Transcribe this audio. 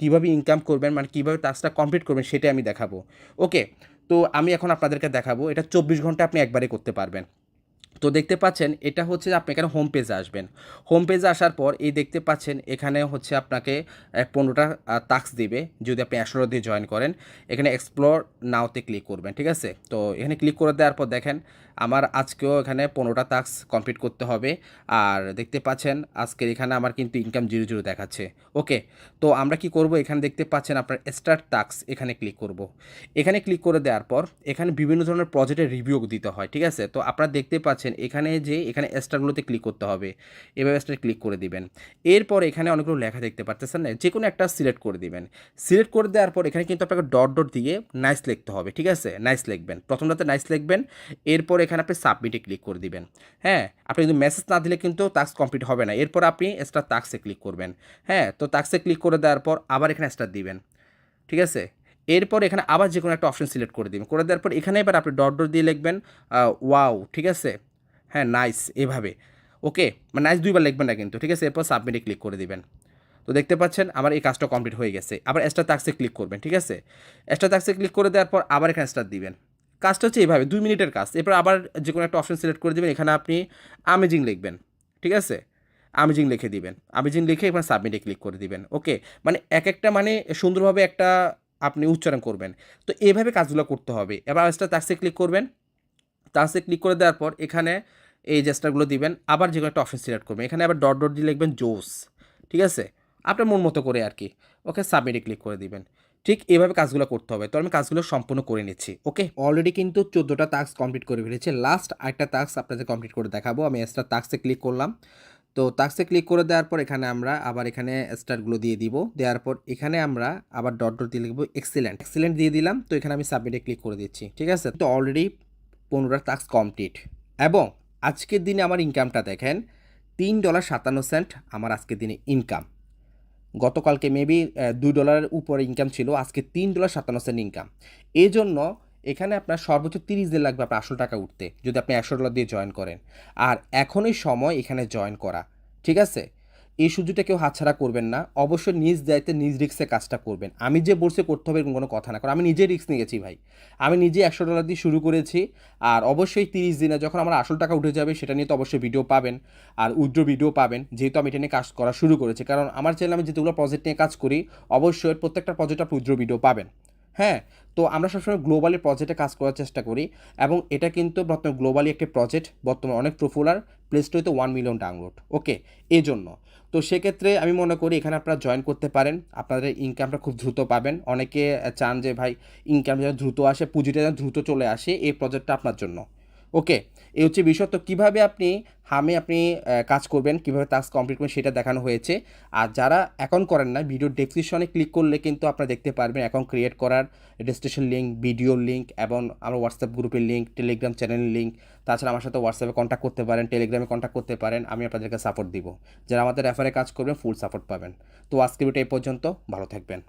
কীভাবে ইনকাম করবেন মানে কীভাবে টাস্কটা কমপ্লিট করবেন সেটাই আমি দেখাবো। ওকে তো আমি এখন আপনাদেরকে দেখাবো। এটা চব্বিশ ঘণ্টা আপনি একবারে করতে পারবেন। তো দেখতে পাচ্ছেন, এটা হচ্ছে আপনি এখানে হোম পেজে আসবেন। হোম পেজে আসার পর এই দেখতে পাচ্ছেন, এখানে হচ্ছে আপনাকে পনেরোটা টাক্স দিবে, যদি আপনি একশোটা দিয়ে জয়েন করেন। এখানে এক্সপ্লোর নাওতে ক্লিক করবেন, ঠিক আছে? তো এখানে ক্লিক করে দেওয়ার পর দেখেন, আমার আজকেও এখানে পনেরোটা টাক্স কমপ্লিট করতে হবে। আর দেখতে পাচ্ছেন, আজকের এখানে আমার কিন্তু ইনকাম জিরো জিরো দেখাচ্ছে। ওকে তো আমরা কি করব? এখানে দেখতে পাচ্ছেন, আপনার স্টার্ট টাক্স এখানে ক্লিক করব। এখানে ক্লিক করে দেওয়ার পর, এখানে বিভিন্ন ধরনের প্রজেক্টের রিভিউ দিতে হয়, ঠিক আছে? তো আপনারা দেখতে পাচ্ছেন এখানে যে, এখানে স্টারগুলোতে ক্লিক করতে হবে। এভাবে স্টার ক্লিক করে দিবেন। এরপর এখানে অনেকগুলো লেখা দেখতে পাচ্ছেন না যে কোনো একটা সিলেক্ট করে দিবেন। সিলেক্ট করে দেওয়ার পর এখানে কিন্তু আপনাকে ডট ডট দিয়ে নাইস লিখতে হবে, ঠিক আছে? নাইস লিখবেন। প্রথমটাতে নাইস লিখবেন, এরপর এখানে আপনি সাবমিটে ক্লিক করে দিবেন। হ্যাঁ? আপনি যদি মেসেজ না দিলে কিন্তু টাস্ক কমপ্লিট হবে না। এরপর আপনি স্টার টাক্সে ক্লিক করবেন। হ্যাঁ? তো টাক্সে ক্লিক করে দেওয়ার পর আবার এখানে স্টার দিবেন। ঠিক আছে? এরপর এখানে আবার যে কোনো একটা অপশন সিলেক্ট করে দিবেন। করে দেওয়ার পর এখানে এবার আপনি ডট ডট দিয়ে লিখবেন ওয়াও ঠিক আছে? হ্যাঁ নাইস এভাবে। ওকে মানে নাইস দুইবার লিখবেন না কিন্তু, ঠিক আছে? এরপর সাবমিটে ক্লিক করে দিবেন। তো দেখতে পাচ্ছেন, আমার এই কাজটা কমপ্লিট হয়ে গেছে। আবার এক্সট্রা তাক্সে ক্লিক করবেন, ঠিক আছে? এক্সট্রা তাক্সে ক্লিক করে দেওয়ার পর আবার এখানে স্টার দিবেন। কাজটা হচ্ছে এইভাবে দুই মিনিটের কাজ। এরপর আবার যে কোনো একটা অপশন সিলেক্ট করে দেবেন, এখানে আপনি আমেজিং লিখবেন, ঠিক আছে? আমেজিং লিখে দিবেন। আমেজিং লিখে এখানে সাবমিটে ক্লিক করে দিবেন ওকে মানে এক একটা মানে সুন্দরভাবে একটা আপনি উচ্চারণ করবেন। তো এইভাবে কাজগুলো করতে হবে। এবার এক্সট্রা তাক্সে ক্লিক করবেন। তাক্সে ক্লিক করে দেওয়ার পর এখানে এই জেস্টারগুলো দিবেন, আবার যে কোনো একটা অপশন সিলেক্ট করবেন। এখানে আবার ডট ডট দিয়ে লিখবেন জোস, ঠিক আছে? আপনার মন মতো করে আর কি, ওকে সাবমিটে ক্লিক করে দিবেন। ঠিক এভাবে কাজগুলো করতে হবে। তো আমি কাজগুলো সম্পূর্ণ করে নিচ্ছি, ওকে? অলরেডি কিন্তু চোদ্দোটা টাস্ক কমপ্লিট করে ফেলেছি। লাস্ট একটা টাস্ক আপনাদের কমপ্লিট করে দেখাবো। আমি এক্সট্রা টাস্কে ক্লিক করলাম। তো টাস্কে ক্লিক করে দেওয়ার পর এখানে আমরা আবার এখানে স্টারগুলো দিয়ে দিব। দেওয়ার পর এখানে আমরা আবার ডট ডট দিয়ে লিখব এক্সিলেন্ট এক্সিলেন্ট দিয়ে দিলাম। তো এখানে আমি সাবমিটে ক্লিক করে দিচ্ছি, ঠিক আছে? তো অলরেডি পনেরোটা টাস্ক কমপ্লিট এবং আজকের দিনে আমার ইনকামটা দেখেন, তিন ডলার সাতান্ন সেন্ট আমার আজকের দিনে ইনকাম গতকালকে মেবি দুই ডলারের উপরে ইনকাম ছিল, আজকে তিন ডলার সাতান্ন সেন্ট ইনকাম এই জন্য এখানে আপনার সর্বোচ্চ তিরিশ দিন লাগবে আপনার আসল টাকা উঠতে, যদি আপনি একশো ডলার দিয়ে জয়েন করেন। আর এখনই সময় এখানে জয়েন করা, ঠিক আছে? এই সুযোগটা কেউ হাতছাড়া করবেন না। অবশ্যই নিজ দায়িত্বে নিজ রিক্সে কাজটা করবেন। আমি যে বলছে করতে হবে এরকম কোনো কথা না। কারণ আমি নিজে রিক্স নিয়েছি ভাই। আমি নিজে একশো ডলার দিয়ে শুরু করেছি। আর অবশ্যই তিরিশ দিনে যখন আমার আসল টাকা উঠে যাবে, সেটা নিয়ে তো অবশ্যই ভিডিও পাবেন। আর উইড্রো ভিডিও পাবেন। যেহেতু আমি এটা নিয়ে কাজ করা শুরু করেছি। কারণ আমার চ্যানেলে আমি যেগুলো প্রজেক্ট নিয়ে কাজ করি, অবশ্যই প্রত্যেকটা প্রজেক্ট আপনি উইড্রো ভিডিও পাবেন। হ্যাঁ তো আমরা সবসময় গ্লোবালি প্রজেক্টে কাজ করার চেষ্টা করি এবং এটা কিন্তু বর্তমানে গ্লোবালি একটি প্রজেক্ট বর্তমানে অনেক পপুলার প্লে স্টোরিতে ওয়ান মিলিয়ন ডাউনলোড ওকে এই জন্য তো সেক্ষেত্রে আমি মনে করি এখানে আপনারা জয়েন করতে পারেন, আপনাদের ইনকামটা খুব দ্রুত পাবেন। অনেকে চান যে ভাই ইনকাম যেন দ্রুত আসে, পুঁজিটা যেন দ্রুত চলে আসে এই প্রজেক্টটা আপনার জন্য। ওকে এই হচ্ছে বিষয়। তো কীভাবে আপনি হামে আপনি কাজ করবেন, কীভাবে টাস্ক কমপ্লিট করবেন সেটা দেখানো হয়েছে। আর যারা অ্যাকাউন্ট করেন না ভিডিও ডেসক্রিপশনে ক্লিক করলে কিন্তু আপনারা দেখতে পারবেন অ্যাকাউন্ট ক্রিয়েট করার রেজিস্ট্রেশন লিঙ্ক ভিডিও লিঙ্ক এবং আমার হোয়াটসঅ্যাপ গ্রুপের লিঙ্ক টেলিগ্রাম চ্যানেলের লিঙ্ক তাছাড়া আমার সাথে হোয়াটসঅ্যাপে কন্ট্যাক্ট করতে পারেন টেলিগ্রামে কন্ট্যাক্ট করতে পারেন, আমি আপনাদেরকে সাপোর্ট দিব। যারা আমাদের রেফারে কাজ করবেন ফুল সাপোর্ট পাবেন। তো আজকে ভিডিও এই পর্যন্ত, ভালো থাকবেন।